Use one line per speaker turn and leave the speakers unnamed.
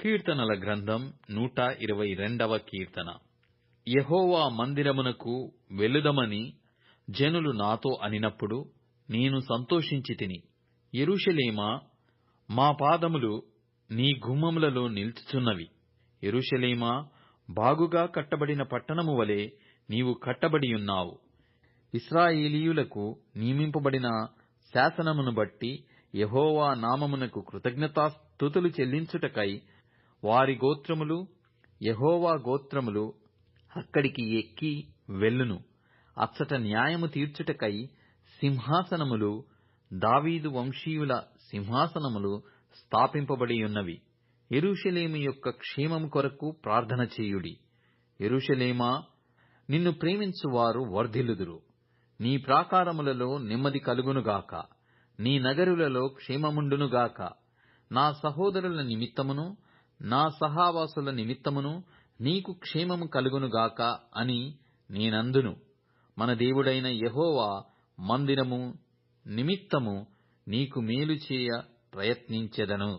కీర్తనల గ్రంథం నూట ఇరవై రెండవ కీర్తన. యహోవా మందిరమునకు వెలుదమని జనులు నాతో అనినప్పుడు నేను సంతోషించి తిని ఎరుషలేమా మా పాదములు నీ గుమ్మములలో నిల్చుచున్నవి. ఎరుషలేమా బాగుగా కట్టబడిన పట్టణము వలె నీవు కట్టబడియున్నావు ఇస్రాయేలీయులకు నియమింపబడిన శాసనమును బట్టి యహోవా నామమునకు కృతజ్ఞతాస్తుతులు చెల్లించుటకై వారి గోత్రములు యెహోవా గోత్రములు అక్కడికి ఎక్కి వెళ్ళును. అచ్చట న్యాయము తీర్చుటకై సింహాసనములు దావీదు వంశీయుల సింహాసనములు స్థాపింపబడియున్నవి. ఎరుషలేము యొక్క క్షేమము కొరకు ప్రార్థన చేయుడి. ఎరుషలేమా నిన్ను ప్రేమించువారు వర్ధిల్లుదురు. నీ ప్రాకారములలో నెమ్మది కలుగునుగాక నీ నగరులలో క్షేమముండునుగాక నా సహోదరుల నిమిత్తమును నా సహావాసుల నిమిత్తమును నీకు క్షేమము కలుగునుగాక అని నేనందును. మన దేవుడైన యహోవా మందిరము నిమిత్తము నీకు మేలు చేయ ప్రయత్నించెదను.